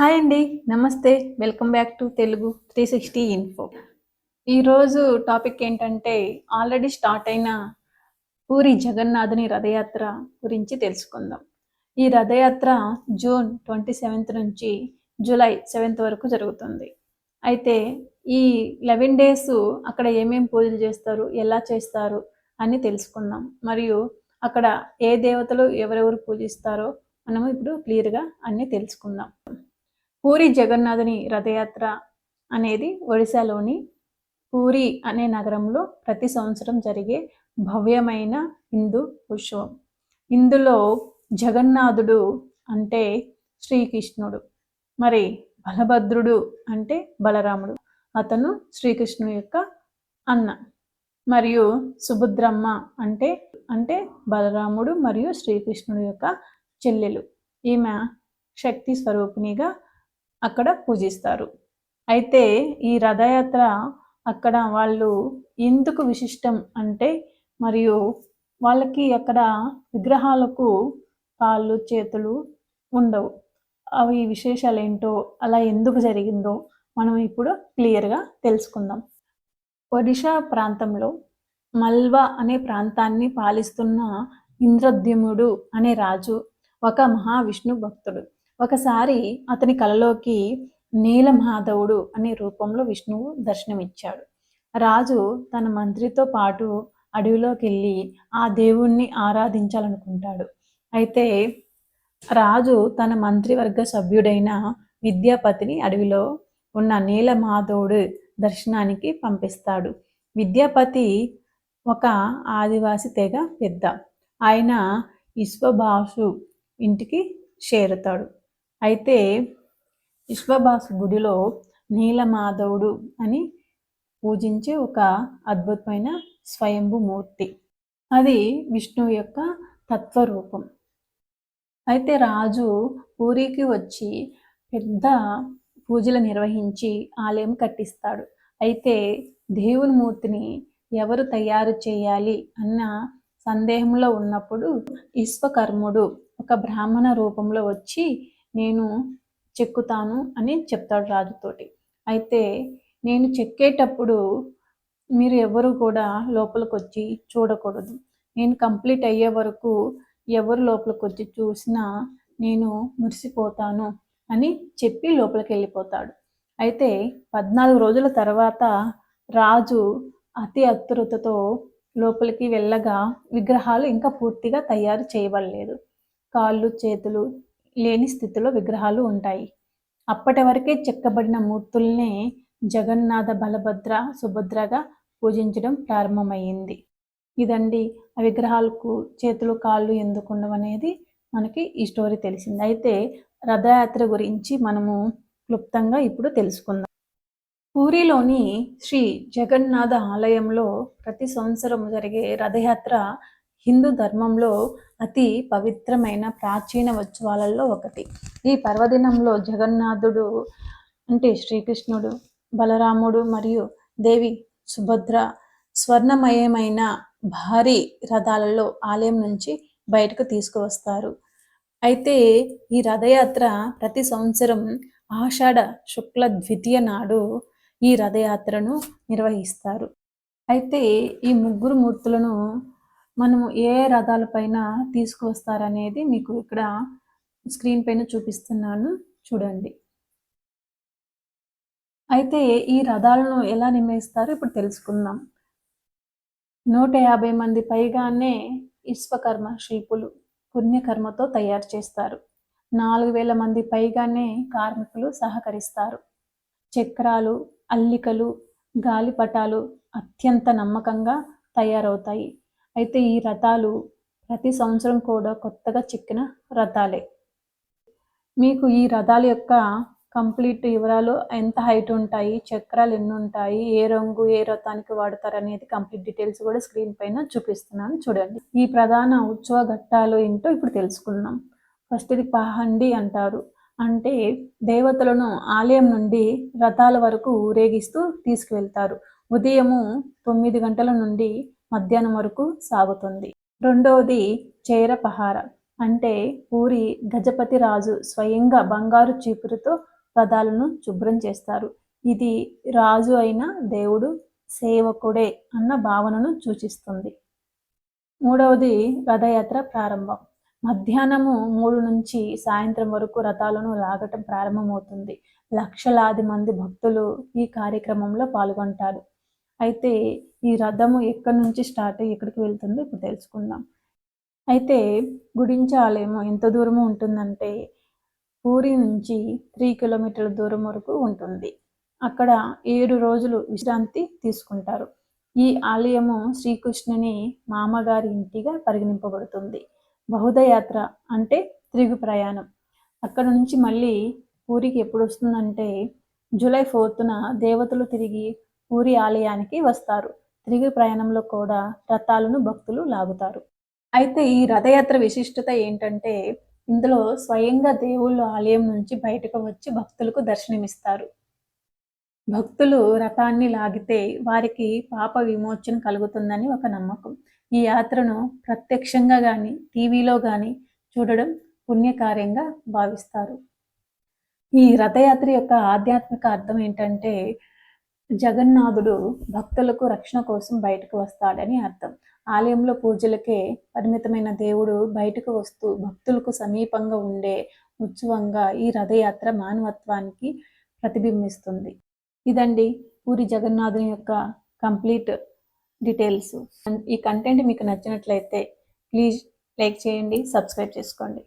Hi అండి నమస్తే. Welcome back to Telugu three sixty info. ఈరోజు టాపిక్ ఏంటంటే ఆల్రెడీ స్టార్ట్ అయిన పూరి జగన్నాథుని రథయాత్ర గురించి తెలుసుకుందాం. ఈ రథయాత్ర జూన్ ట్వంటీ సెవెంత్ నుంచి జూలై సెవెంత్ వరకు జరుగుతుంది. అయితే ఈ లెవెన్ డేస్ అక్కడ ఏమేమి పూజలు చేస్తారు ఎలా చేస్తారు అని తెలుసుకుందాం. మరియు అక్కడ ఏ దేవతలు ఎవరెవరు పూజిస్తారో మనము ఇప్పుడు క్లియర్గా అన్నీ తెలుసుకుందాం. పూరి జగన్నాథుని రథయాత్ర అనేది ఒడిశాలోని పూరి అనే నగరంలో ప్రతి సంవత్సరం జరిగే భవ్యమైన హిందూ ఉత్సవం. ఇందులో జగన్నాథుడు అంటే శ్రీకృష్ణుడు మరి బలభద్రుడు అంటే బలరాముడు. అతను శ్రీకృష్ణుడు యొక్క అన్న మరియు సుభద్రమ్మ అంటే అంటే బలరాముడు మరియు శ్రీకృష్ణుడు యొక్క చెల్లెలు. ఈమె శక్తి స్వరూపిణిగా అక్కడ పూజిస్తారు. అయితే ఈ రథయాత్ర అక్కడ వాళ్ళు ఎందుకు విశిష్టం అంటే మరియు వాళ్ళకి అక్కడ విగ్రహాలకు కాళ్ళు చేతులు ఉండవు. అవి విశేషాలు ఏంటో అలా ఎందుకు జరిగిందో మనం ఇప్పుడు క్లియర్గా తెలుసుకుందాం. ఒడిషా ప్రాంతంలో మల్వా అనే ప్రాంతాన్ని పాలిస్తున్న ఇంద్రద్యుముడు అనే రాజు ఒక మహావిష్ణు భక్తుడు. ఒకసారి అతని కలలోకి నీలమాధవుడు అనే రూపంలో విష్ణువు దర్శనమిచ్చాడు. రాజు తన మంత్రితో పాటు అడవిలోకి వెళ్ళి ఆ దేవుణ్ణి ఆరాధించాలనుకుంటాడు. అయితే రాజు తన మంత్రివర్గ సభ్యుడైన విద్యాపతిని అడవిలో ఉన్న నీలమాధవుడు దర్శనానికి పంపిస్తాడు. విద్యాపతి ఒక ఆదివాసి తెగ పెద్ద. ఆయన విశ్వభాసు ఇంటికి చేరుతాడు. అయితే విశ్వభాసు గుడిలో నీలమాధవుడు అని పూజించే ఒక అద్భుతమైన స్వయంభు మూర్తి. అది విష్ణువు యొక్క తత్వరూపం. అయితే రాజు పూరికి వచ్చి పెద్ద పూజలు నిర్వహించి ఆలయం కట్టిస్తాడు. అయితే దేవుని మూర్తిని ఎవరు తయారు చేయాలి అన్న సందేహంలో ఉన్నప్పుడు విశ్వకర్ముడు ఒక బ్రాహ్మణ రూపంలో వచ్చి నేను చెక్కుతాను అని చెప్తాడు రాజుతోటి అయితే నేను చెక్కేటప్పుడు మీరు ఎవరు కూడా లోపలికి వచ్చి చూడకూడదు. నేను కంప్లీట్ అయ్యే వరకు ఎవరు లోపలికి వచ్చి చూసినా నేను మురిసిపోతాను అని చెప్పి లోపలికి వెళ్ళిపోతాడు అయితే పద్నాలుగు రోజుల తర్వాత రాజు అతి అతురతతో లోపలికి వెళ్ళగా విగ్రహాలు ఇంకా పూర్తిగా తయారు చేయబడలేదు. కాళ్ళు చేతులు లేని స్థితిలో విగ్రహాలు ఉంటాయి. అప్పటి వరకే చెక్కబడిన మూర్తుల్నే జగన్నాథ బలభద్ర సుభద్రగా పూజించడం ప్రారంభమైంది ఇదండి ఆ విగ్రహాలకు చేతులు కాళ్ళు ఎందుకు ఉండవనేది మనకి ఈ స్టోరీ తెలిసింది. అయితే రథయాత్ర గురించి మనము క్లుప్తంగా ఇప్పుడు తెలుసుకుందాం. పూరిలోని శ్రీ జగన్నాథ ఆలయంలో ప్రతి సంవత్సరం జరిగే రథయాత్ర హిందూ ధర్మంలో అతి పవిత్రమైన ప్రాచీన ఉత్సవాలలో ఒకటి. ఈ పర్వదినంలో జగన్నాథుడు అంటే శ్రీకృష్ణుడు బలరాముడు మరియు దేవి సుభద్ర స్వర్ణమయమైన భారీ రథాలలో ఆలయం నుంచి బయటకు తీసుకువస్తారు. అయితే ఈ రథయాత్ర ప్రతి సంవత్సరం ఆషాఢ శుక్ల ద్వితీయ నాడు ఈ రథయాత్రను నిర్వహిస్తారు. అయితే ఈ ముగ్గురు మూర్తులను మనము ఏ రథాలపైన తీసుకువస్తారనేది మీకు ఇక్కడ స్క్రీన్ పైన చూపిస్తున్నాను. చూడండి. అయితే ఈ రథాలను ఎలా నిర్ణయిస్తారో ఇప్పుడు తెలుసుకుందాం. నూట యాభై మంది పైగానే విశ్వకర్మ శిల్పులు పుణ్యకర్మతో తయారు చేస్తారు. నాలుగు వేల మంది పైగానే కార్మికులు సహకరిస్తారు. చక్రాలు అల్లికలు గాలిపటాలు అత్యంత నమ్మకంగా తయారవుతాయి. అయితే ఈ రథాలు ప్రతి సంవత్సరం కూడా కొత్తగా చిక్కిన రథాలే. మీకు ఈ రథాల యొక్క కంప్లీట్ వివరాలు ఎంత హైట్ ఉంటాయి చక్రాలు ఎన్ని ఉంటాయి ఏ రంగు ఏ రథానికి వాడతారు అనేది కంప్లీట్ డీటెయిల్స్ కూడా స్క్రీన్ పైన చూపిస్తున్నాను చూడండి. ఈ ప్రధాన ఉత్సవ ఘట్టాలు ఏంటో ఇప్పుడు తెలుసుకుందాం. ఫస్ట్ ఇది పహండి అంటారు. అంటే దేవతలను ఆలయం నుండి రథాల వరకు ఊరేగిస్తూ తీసుకువెళ్తారు. ఉదయము తొమ్మిది గంటల నుండి మధ్యాహ్నం వరకు సాగుతుంది. రెండవది చేరపహార. అంటే పూరి గజపతి రాజు స్వయంగా బంగారు చీపురుతో రథాలను శుభ్రం చేస్తారు. ఇది రాజు అయిన దేవుడు సేవకుడే అన్న భావనను సూచిస్తుంది. మూడవది రథయాత్ర ప్రారంభం. మధ్యాహ్నము మూడు నుంచి సాయంత్రం వరకు రథాలను లాగటం ప్రారంభమవుతుంది. లక్షలాది మంది భక్తులు ఈ కార్యక్రమంలో పాల్గొంటారు. అయితే ఈ రథము ఎక్కడి నుంచి స్టార్ట్ అయ్యి ఎక్కడికి వెళ్తుందో ఇప్పుడు తెలుసుకుందాం. అయితే గుడించ ఆలయం ఎంత దూరము ఉంటుందంటే పూరి నుంచి త్రీ కిలోమీటర్ల దూరం వరకు ఉంటుంది. అక్కడ ఏడు రోజులు విశ్రాంతి తీసుకుంటారు. ఈ ఆలయము శ్రీకృష్ణుని మామగారి ఇంటిగా పరిగణింపబడుతుంది. బహుదయాత్ర అంటే తిరుగు ప్రయాణం. అక్కడ నుంచి మళ్ళీ పూరికి ఎప్పుడు వస్తుందంటే జూలై ఫోర్త్న దేవతలు తిరిగి పూరి ఆలయానికి వస్తారు. తిరిగి ప్రయాణంలో కూడా రథాలను భక్తులు లాగుతారు. అయితే ఈ రథయాత్ర విశిష్టత ఏంటంటే ఇందులో స్వయంగా దేవుళ్ళు ఆలయం నుంచి బయటకు వచ్చి భక్తులకు దర్శనమిస్తారు. భక్తులు రథాన్ని లాగితే వారికి పాప విమోచన కలుగుతుందని ఒక నమ్మకం. ఈ యాత్రను ప్రత్యక్షంగా కానీ టీవీలో కానీ చూడడం పుణ్యకార్యంగా భావిస్తారు. ఈ రథయాత్ర యొక్క ఆధ్యాత్మిక అర్థం ఏంటంటే జగన్నాథుడు భక్తులకు రక్షణ కోసం బయటకు వస్తాడని అర్థం. ఆలయంలో పూజలకే పరిమితమైన దేవుడు బయటకు వస్తూ భక్తులకు సమీపంగా ఉండే ఉత్సవంగా ఈ రథయాత్ర మానవత్వానికి ప్రతిబింబిస్తుంది. ఇదండి పూరి జగన్నాథుని యొక్క కంప్లీట్ డీటెయిల్స్. ఈ కంటెంట్ మీకు నచ్చినట్లయితే ప్లీజ్ లైక్ చేయండి సబ్స్క్రైబ్ చేసుకోండి.